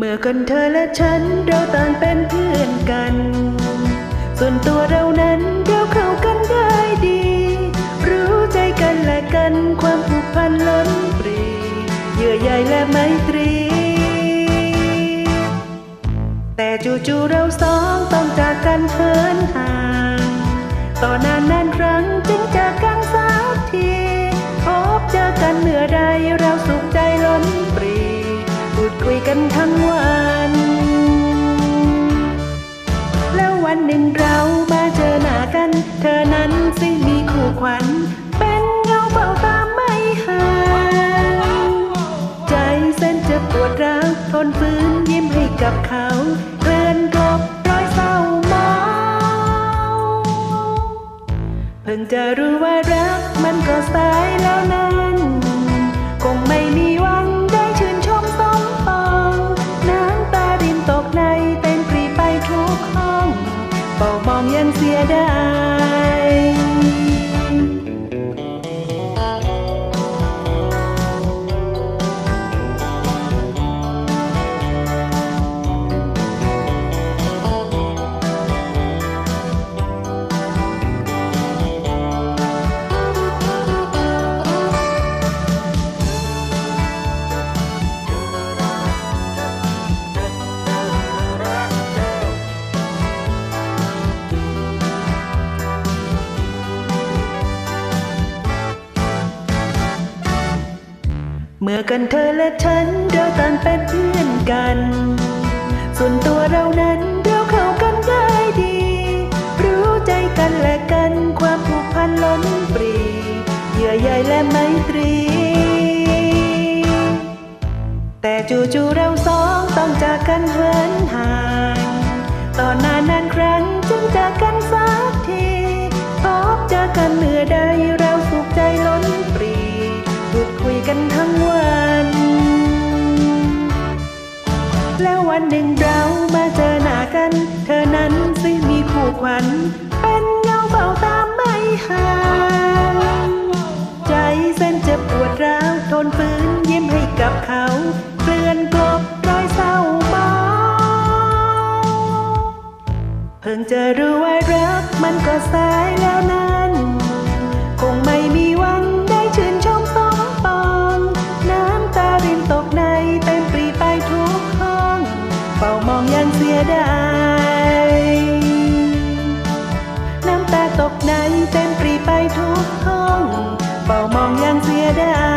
เมื่อคนเธอและฉันเราต่างเป็นเพื่อนกัน ส่วนตัวเรานั้นเราเข้ากันได้ดี รู้ใจกันและกันความผูกพันล้นปรี เยื่อใยและไมตรี แต่จู่ๆเราสองต้องจากกันเหินห่าง ต่อนานนานครั้งจึงจากกัน กับเขาเคลื่อนกลบร้อยเศร้าเมาเพิ่งจะรู้ว่ารักมันก็สายแล้วนั้นคงไม่มีวันได้ชื่นชมสมปองน้ำตารินตกในเต็มปรีไปทุกห้องเฝ้ามองยังเสียดาย เมื่อกันเธอและฉันเราต่างเป็นเพื่อนกัน ส่วนตัวเรานั้นเราเข้ากันได้ดี รู้ใจกันและกันความผูกพันล้นปรีเยื่อใยและไมตรี แต่จู่ๆเราสองต้องจากกันเหินห่าง ตอนนานนานครั้งจึงจากกันส วันหนึ่งเรามาเจอหน้ากัน เธอนั้นสิมีคู่ขวัญ เป็นเงาเบาตามไม่ห่างใจเส้นเจะปวดร้าวทนฝืนยิ้มให้กับเขาเกลื่อนกลบรอยเศร้าหมองเพิ่งจะรู้ว่ารักมันก็สายแล้วนั้น กในเต็มปรีไปทุกห้องเฝ้ามองอยังเสียดาย